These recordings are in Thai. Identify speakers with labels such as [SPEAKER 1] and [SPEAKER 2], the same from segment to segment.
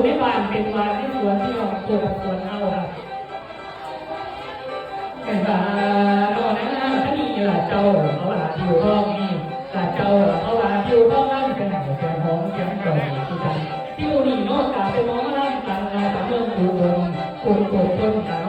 [SPEAKER 1] ากเป็นลูกในบ้านเป็นวานที่สวนที่ออกตัวสวนเอาครับเป็นบ้านอนนะถ้ามีหลาเจ้าเขาหลาผิวห้องนี่หลาเจ้าเขาหลาผิวห้องนั่นเป็นหนังเป็นห้องเสียงก่อนที่กันที่ดูนี่นอกจากเป็นน้องร่างต่างงานต่างเมื่องดูบนคนโกรธคนหา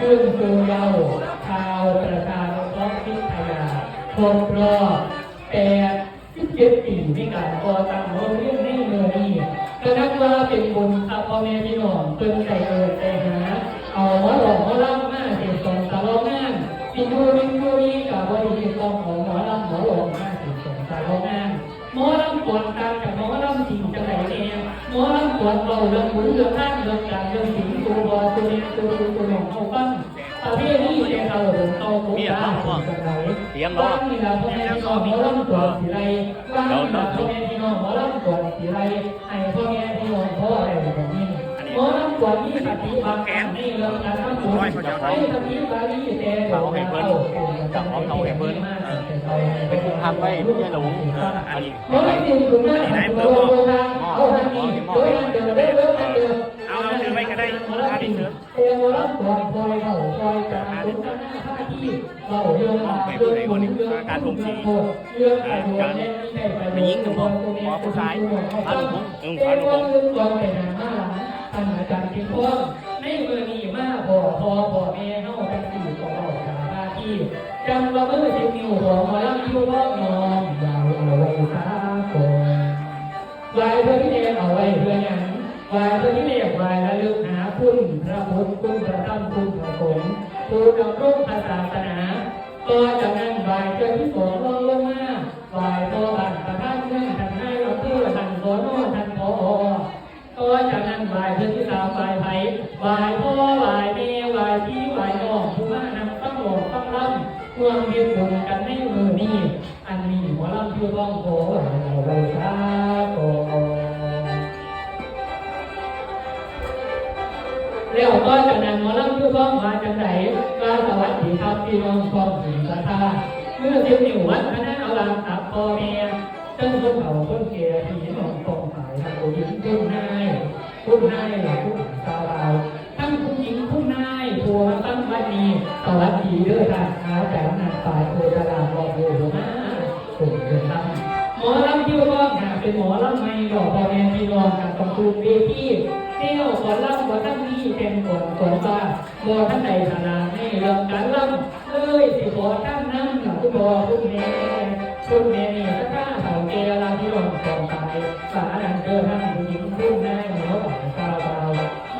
[SPEAKER 1] เครื่องเตือนเราชาวประชานุเคระพิทยาครบรอบแปดสิบเจ็ดปีในการก่อตั้งโรงเรียนในเมืองนี้ก็นับว่าเป็นบุญครับพ่อแม่พี่น้องเพิ่งใจเอิญใจหาเอาหมอหลอกหมอลำมาเสียสองตาลองงานสิดูริงดูรีกับบริษัทของหมอล่ำหมอหลอกมาเสียสองตาลองงานหมอล่ำก่อนตามกับหมอล่ำจริงจังไรเนี่ยหมอล่ำ ก่อนเราเรื่องบุญเรื่องท่านเรื่องการเรื่องสิ่งตัวบอตัวนี้ตัวตัวตัวหลงเขาบ้างประเภทนี้เป็นเราหลงเอาตัวตาจังไรบ้านนี่นะพ่อแม่พี่น้องหมอลำกอดสิไรบ้านนี่นะพ่อแม่พี่น้องหมอลำกอดสิไรให้พ่อแม่พี่น้องพ่ออะไรแบบนี้ หมอลำก่อนนี่ปฏิบัติการนี่เรื่องการทำบุญให้ปฏิบัตินี้แต่เราให้เพิ่นจับของเขาให้เพิ่น
[SPEAKER 2] เป็นผู้ทำไว้ไม่ใช่หลงอันนี้
[SPEAKER 1] หมอลำจริงคุณแม่เอาเรื่องเอาทางนี้ตัวนั้นเดินได้เรื่องนั้นเดิน
[SPEAKER 3] เอาเอาถือไว้ก็ได้
[SPEAKER 1] หมอลำจริงเอวรับก่อนคอยเขาคอยการตุนกันหน้าท่าที่เราเรื่องเรื่องบุญเรื่องการลงสีเรื่องการลงเล่นไม่ใช่ไปยิงกับหมอหมอผู้ชายพาลุงพงเออพาลุงพงก่ จารย์พิพงในมือนี้มาบ่อพอบ่อแม่เฮาเป็นสี่ของเราสาราที่จำว่ามือสิบนิ้วของหมอลำอยู่รอบนอนยาวเอาไว้สาก่อนวายเพื่อที่เรียนเอาไว้เพื่อหยังวายเพื่อที่เรียกวายและลึกหาคุณพระพุทธคุณพระธรรมคุณพระสงฆ์ผู้ดำรงพระศาสนาก็จากนั้นวายเพื่อที่สองลงลงมาวายพอบันประทับเนื่องทันให้เราเพื่อทันโอนทัน จากนั้นวายเพื่อที่สามวายไผ่วายพ่อวายแม่วายพี่วายน้องผู้มานำต้องหลงต้องล่ำรวมเรียนบุญกันในมือนี้อันนี้หมอลำชื่อต้องโผเราไปซาโกแล้วก็จากนั้นหมอลำชื่อต้องมาจากไหนก็สวัสดีครับพี่น้องพ้องถึงสถาเมื่อเที่ยวนิววัดคณะเอาลามตับพ่อแม่ตั้งคนเขาคนเกีย์พี่น้องพ้องสายทางโอยิงคุณนายคุณนา ยหลักคุณสาวเราทั้งคุณหญิงคุณนายผัวตั้งวัดนี้สวัสดีเด้อท่านอาจารย์นักฝ่ายโคตรลาบอกโอ้โหมาผมเดินทางหมอลำที่ว่าหาเป็นหมอลำไม่หล่อพอแม่พี่นองกันต้องตูเวทีเที่ยวก่อนล่ำก่อนท่านนี้เป็นก่อนก่อนตาบ่ท่านใดขนาให้เรื่องการล่ำเลยสิขอท่านนั่งหลังคุณพ่อคุณแม่ คุณแม่นี่ถ้าข้าเฒ่าแก่ลาที่หลงก่อนตายสาดันเกิดท่านผู้หญิงรุ่นแม่หมอต่างตาเบา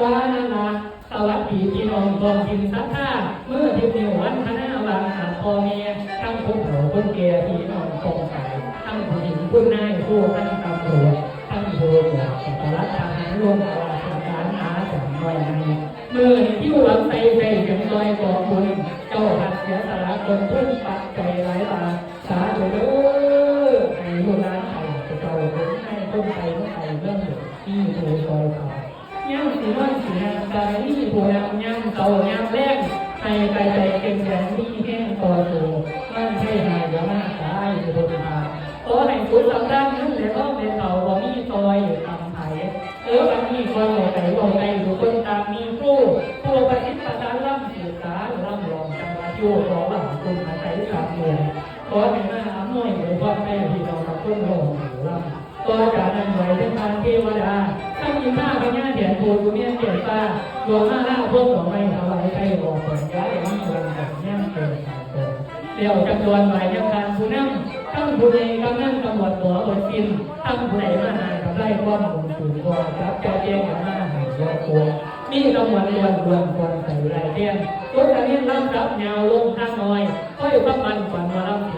[SPEAKER 1] ว่านั่นละสวัสดีพี่น้องกองกินสักท่าเมื่อที่มีวันคณะวางหาพอแม่ทั้งคนเฒ่าคนแก่พี่น้องกองตายทั้งผู้หญิงผู้นายผู้ทั้งตำรวจทั้งโบราณสัตว์รัฐทหารรวมอาราชการอาสังไว้ในเมื่อที่หลังใจใจกันลอยก่อบุญเจ้าหัดเสียสละคนทุก พี่น้องกับคุณหลงหรือล่ำก็การนำไว้เป็นทางเทวดาถ้ามีหน้าพญาเดียนภูกุเมียนเดียนตาดวงหน้าหน้าพวกของไม่เอาไว้ใช้บอกผลย้ายมันควรแบบแน่เกินสายเกินเดี๋ยวจำนวนไว้ยังการผู้นำทั้งผู้ใดกำนันตำรวจหัวบนกินทั้งผู้ใดมาหากับไล่ก้อนบุญสูงกว่ารับเจ้าเจ้งกับมาหาเยอะกลัวมีตำรวจรวนรวนควรใส่ไรเตี้ยนรถคันนี้รับรับยาวลงความมันก่อนมารับที่ได้กล่าวข่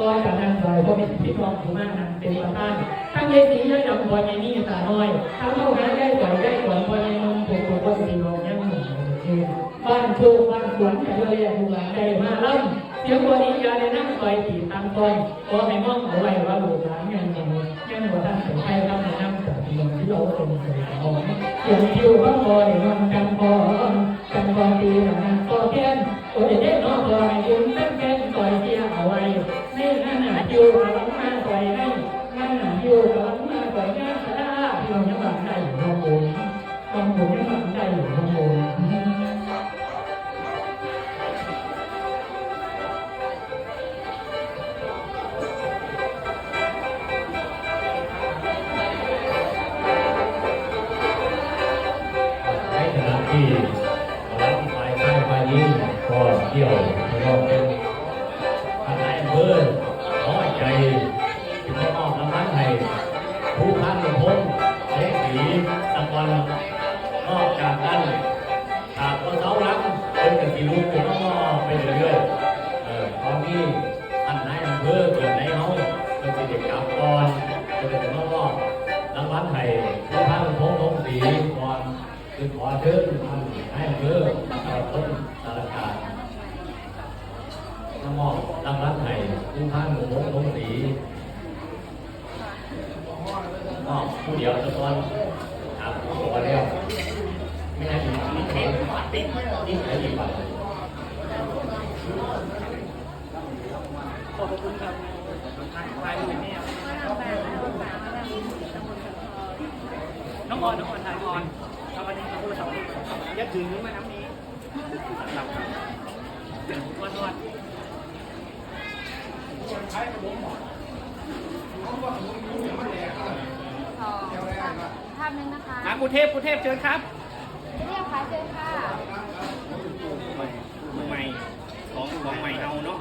[SPEAKER 1] ก่อนการนั่งลอยก็มีพี่น้องผู้มากนั่งเป็นประธานทั้งยายสียายดำบอยยายนี่ตาน้อยทั้งเข้าหาได้ก่อนได้ก่อนบอยยายนมผูกผูกก็ตีรองยังหนุ่มคือบ้านโชูบ้านสวนกันเลยทุกหลังได้มาล่ำเสียงตัวนี้ยาได้นั่งคอยตีตามตอนก็ให้มองเอาไว้ว่าลูกหลานยังยังยังบ่ทันถึงใครทำให้นั่งจากที่ที่เราเป็นเสือของเสียงคิวก็พอได้นอนกันกัน คือ
[SPEAKER 3] ขอเชิญท่านให้อำเภอขอต้นสารการน้ำมอกรางวัลให้ผู้ท่านหงทงสีมอบผู้เดียวตะกอนครับพอแล้วไม่ได้ดีนี่เห็นติ๊กนี่ใครดีกว่า
[SPEAKER 2] ขอบคุณครับถ่ายรูปเนี่ยน้องออนน้องออนถ่ายออนเอาวันนี้เราพูดสองยัดถึงมาน้ำ นี้ครับวันวัน
[SPEAKER 4] สองสามภาพหนึ่งนะคะ
[SPEAKER 2] มากุเทพกุเทพเชิญครับ
[SPEAKER 4] เรียกค่ะเชิญค่ะ
[SPEAKER 2] ใหม่ของของใหม่เอาเนาะ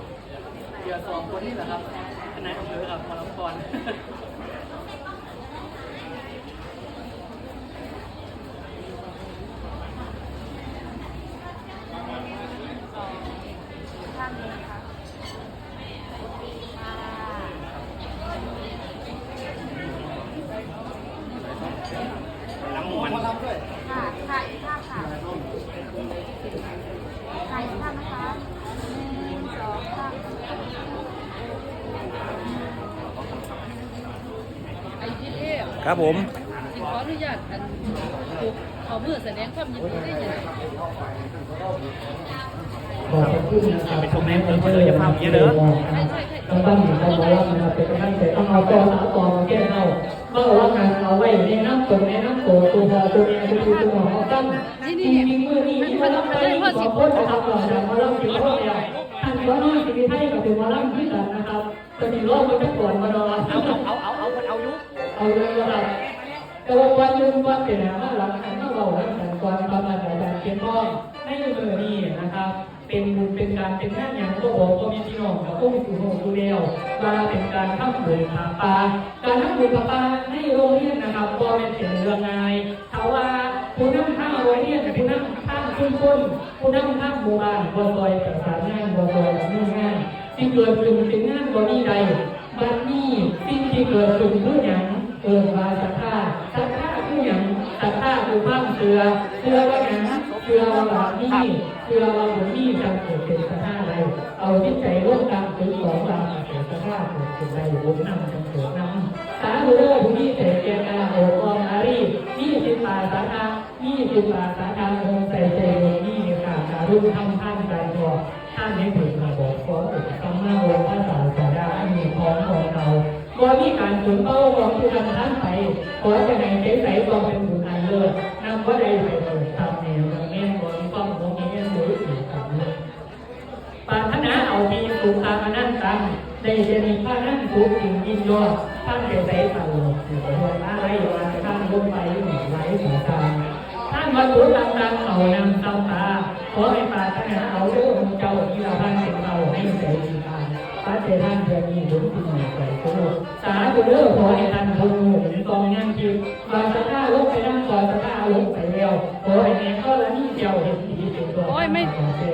[SPEAKER 2] เดี๋ยวสองคนนี่แหละครับคณะอำเภอครับมาลำกร
[SPEAKER 4] ภาพหนึ่งนะคะค่ะ
[SPEAKER 2] หลังหมวน
[SPEAKER 4] ค่ะถ่ายอีกภาพค่ะถ่ายอีกภาพนะคะหนึ่งสองสาม
[SPEAKER 5] ไอ้ที่เอฟ
[SPEAKER 2] ครับผม
[SPEAKER 5] สิขออนุญาตอันขอเมื่อแสดงความยินดีได้ยังไง
[SPEAKER 1] ขอบคุณนะครับ
[SPEAKER 2] ไปชมในอำเภอเลยจะพาผมเยอะเด้อ
[SPEAKER 1] ต้องตั้งอยู่ต้องบอกว่านะครับเป็นตั้งใจต้องเอาตัวสาวตัวมาแก้เอาเมื่อว่างานเอาไว้ในน้ำตกในน้ำโตตัวพอตัวเมียตัวผู้ตัวหมอเขาตั้งจริงจริงมือนี้ที่มาต้องไปสองคนนะครับก่อนจะมาเริ่มคิวพ่อเนี่ยท่านก็น้อยสิริไทยกับถึงมาเริ่มที่กันนะครับตอนนี้โลกมันจะปวดมานอน
[SPEAKER 2] เอาเอาเอาเอาเอายุ
[SPEAKER 1] เอาเลยครับแต่ว่าวันยุนวันเป็นอะไรหลังจากที่เราหลังจากก่อนประมาณอาจารย์เขียนพ่อให้มือนี้นะครับ เป็นบุญเป็นการเป็นงานอย่างก็บอกก็มีพี่น้องกับพวกมีสุโขสุเดียวมาเป็นการทำบุญผาปาการทำบุญผาปาในโรงเรียนนะครับก็เป็นเสิ่งเรืองง่ายถ้าว่าผู้นำข้างโรงเรียนผู้นำข้างชุมชนผู้นำข้างหมู่บ้านบ่ซอยประสานงานบ่ซอยมุ่งงานที่เกิดขึ้นเป็นงานบ่มีใดบัดนี้สิ่งที่เกิดขึ้นคือหยังเกิดมาศรัทธาศรัทธาคือหยังศรัทธาคือความเชื่อเชื่อว่าหยังเชื่อว่าแบา ปนี้เชื่อว่าบุญนี้จะเกิดเป็นศรัทธาอะไร เอาที่ใจร่วมกันถึงสองลาเกิดศรัทธาเกิดเป็นได้บุญนำกันเกิดนำสาธุเด้อผู้นี้เสกเจตนาโอกอมอารีนี่สิบาสาธานี่สิบาสาธาองค์ใส่ใจบุญนี่ยค่ะสาธุทำท่านใจตัวท่านนี้ถึงมาบอกขออุปกรรมมาโอภาษาสาดาอันมีของของเราว่ามีการสูญเป้าของผู้ทำท่านไปขอจะให้ใช้ใส่กองเป็นบุญอันเลิศนำว่าใดไปเปิด ยินยอดท่านเป็นใส่ตลอดอยู่กับวันอะไรวันท่านลงไปหนึ่งไร้สาตาท่านวัตถุต่างๆเอานำต้าตาขอให้ปรารถนาเอาเรื่องของเจ้าที่เราท่านเป็นเราให้ใส่ดีตาพระเจ้าท่านจะมีบุญที่มีใจสนุกสาธุเด้อขอให้ท่านบุญหนุนกองงานคิววาสนาลงไปนั่งก่อนสนาลงไปเร็วขอให้แม่ก็ละนี่เดียวเห็นดี
[SPEAKER 5] โอ้ย ไม่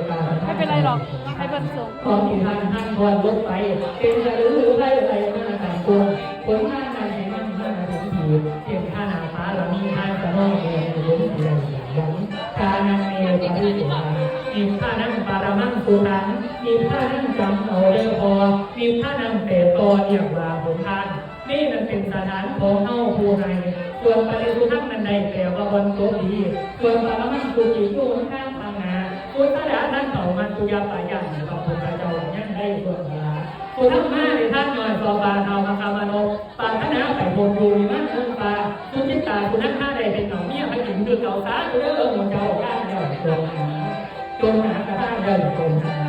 [SPEAKER 5] ไม่เป็นไรหรอกให้เพิ่นส่ง
[SPEAKER 1] ขอที่ทางท่านควรลดไป เป็นจะหรือไรอะไรมาต่างตัวผลงานมันให้มันมาถึงทีเทียมข้านาฟ้าเรามีทางสนองเองถึงทีอย่างนั้นทานังเมวปริสุทธังมีข้านั่งปารามังสุตังมีข้านั่งจำเอาเด้อพอมีข้านั่งเปรตโตเรียกว่าผลทานนี่มันเป็นสถานของเฮาผู้ใดส่วนปริสุทธังนันใดแปลว่าบนโตดีส่วนปารามังสุจิอยู่ข้าง ทางนาพุทธะท่านเขามันตุยาปายันกับพุทธเจ้ายังได้ส่วนลาสุทัมมาในท่านย่อยสอบาเทามาคามโนปาธนาไปบนดูมั่นเงินปาสุจิตาสุนักฆ่าใดเป็นเหน่าเมียพระหญิงคือเก่าสาเรื่องหมดเจ้าก้าเดินตรงหาตรงหากระทั่งเดินตรงหา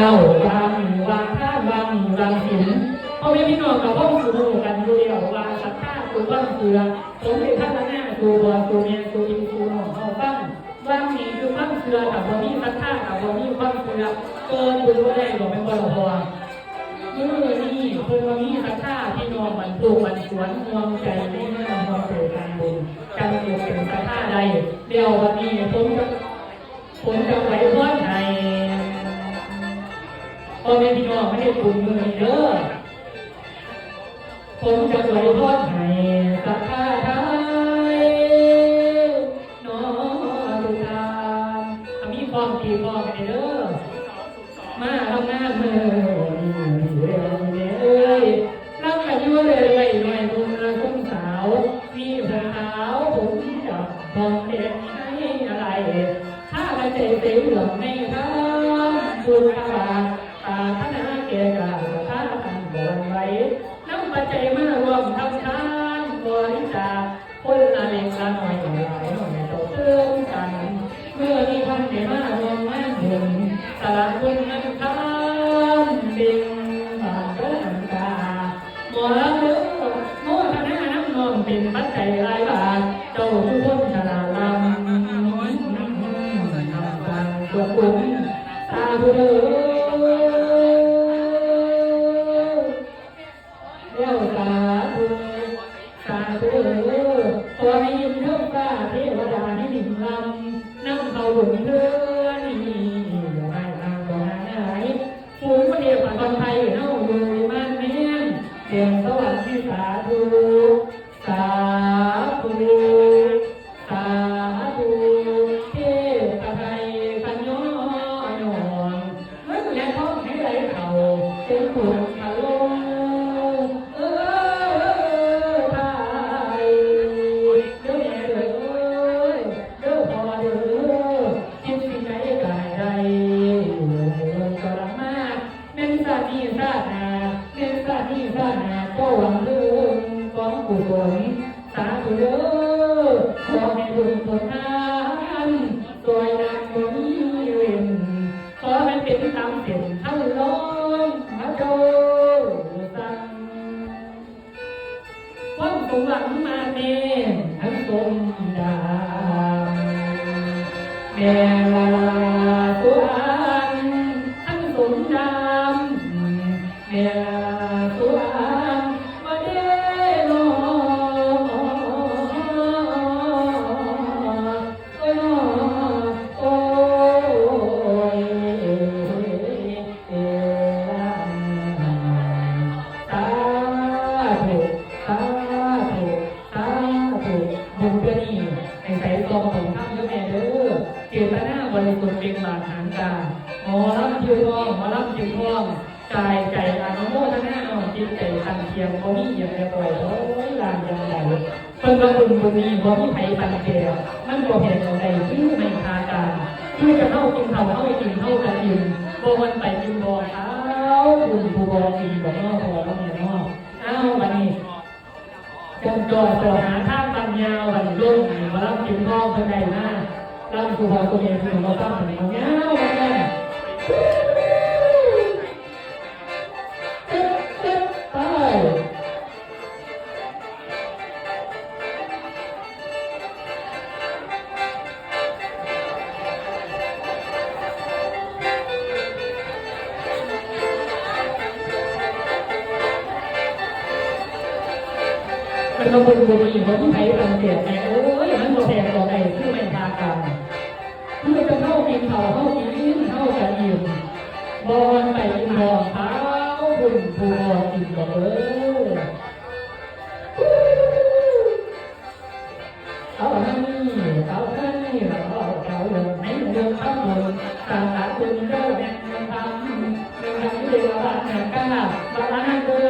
[SPEAKER 1] เอาวางวางท่าวางวางหินพ่อแม่พี่น้องกับพ่อสู่กันดูเดียววางสักข้าสู่บ้านเสือผมเป็นท่านหน้าสู่บัวสู่เมียสู่อินสู่หนองเอาบ้างวางหินคือบ้านเสือกับบ่มีสักข้ากับบ่มีบ้านเสือเกินบุญก็ได้บอกเป็นบ่ละพอมือนี่เพิ่นว่ามีสักข้าพี่น้องมันปลูกมันสวนห่วงใจไม่เมื่อห่วงใจการบุญจังอยู่เป็นสักข้าใดเดี๋ยววันนี้ผมจะผมจะไว้พรให้ พ่อแม่พี่น้องไม่ได้ปรุงมือเด้อผมจะสวยทอดให้สัก เป็นปัจจัยหลายบาเจ้าผู้คน วังมาเน่ทั้งสมดาแม่ลา ตนาบริสุทธิ์เป็นบาทหางกาหมอรับยืนทองหมอรับยืนทองกายใจอนุโมทนาเอาจิตใจตันเทียมเขามีอย่างไรปล่อยโอ้ยลานยังไงเพิ่นว่าบุญบุญนี้บ่มีไผปันเดียวมันบ่เห็นเอาใดคือไม่คาการคือจะเข้ากินเขาเข้ากินเข้ากันกินบ่วันไปกินบ่เอาบุญผู้บ่กินบ่เนาะพอบ่แม่เนาะเอาบัดนี้จงจอยต่อหาท่าปัญญาวันลงมารับกินทองเพิ่นได้มาก ร่างกูพาตัวเองที่เราตั้งแต่เนาเงาวันแรกเป็นระบบบุหรี่ของไทยอังเกียงโอ้ ยมันโมแทนต่อใดคือไม่พางกันคือจะเข้ากินเขาเข้ากินเข้ากันอิ่มบอลไปกินหอมเท้าบุญผูหอมอิ่มกับเออเอาให้เอาให้เอาเขาเดินไม่เดินข้ามบนต่างต่างคุณเดินแบ่งทำเดินทางเดียวบ้านแห่งก้าบ้านเบื่อน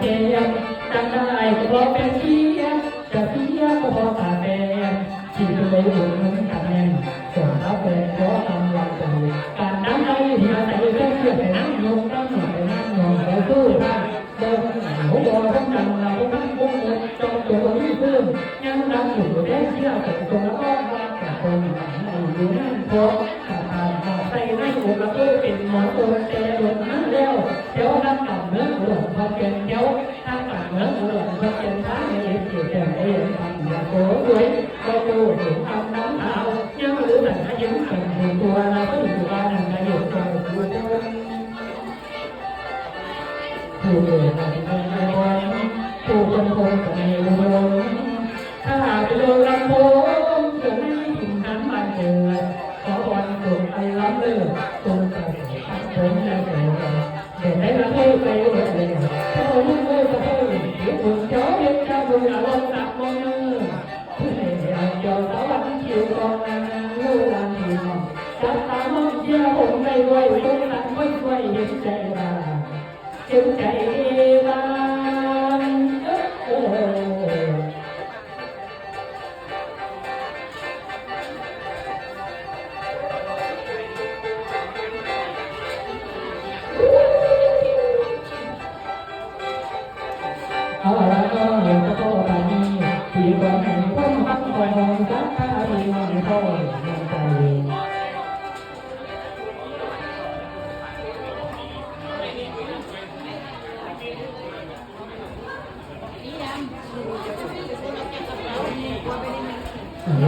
[SPEAKER 1] เจียนจำได้ก็เพราะเป็นเพียงจะเพียงก็เพราะตาแดงที่เคยอุ่นนุ่งกันแน่นส่วนรับแฟนเพราะกำลังใจการน้ำใจที่ อาศัยเรื่องเชื่อแต่นั่งยงตั้งหน่อยนั่งนอนแล้วสู้ได้เดินหัวบอลต้องกันเราทั้งวงเลยจองตัวที่เพิ่มยังดังอยู่แดงเชื่อแต่ตรงแล้วก็มาแต่คนอยู่นั่นเพราะขาดขาดใส่ในอกแล้วก็เป็นหมอตัวแต่หลุดนั้นแล้วเดี๋ยวทำกับเนื้อหลวงพอเป็นเดี๋ยวทำกับเนื้อหลวงพอเป็นท้าในเอกเกี่ยวกับเองทำอย่าโกด้วยก็ดูถึงทำน้ำเท้ายังหรือแต่ถ้ายังเป็นถึงตัวเราก็อยู่บ้านนายกก็ดูคนผู้เดินทางในวัน จะสวัสดีคิวกองนางลูกลานที่มองจับตามองเชียร์ผมไม่ไหวสงสารไม่ไหวเห็นใจบ้างเจ็บใจ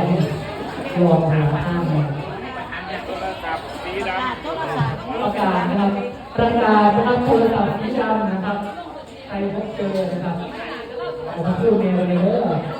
[SPEAKER 1] ได้รวมหาข้ามมา
[SPEAKER 2] สีดำ
[SPEAKER 1] ประกาศนะครับประกาศนะครับโทรศัพท์สีดำนะครับใครพบเจอนะครับผมพูดเมลเลยเด้อ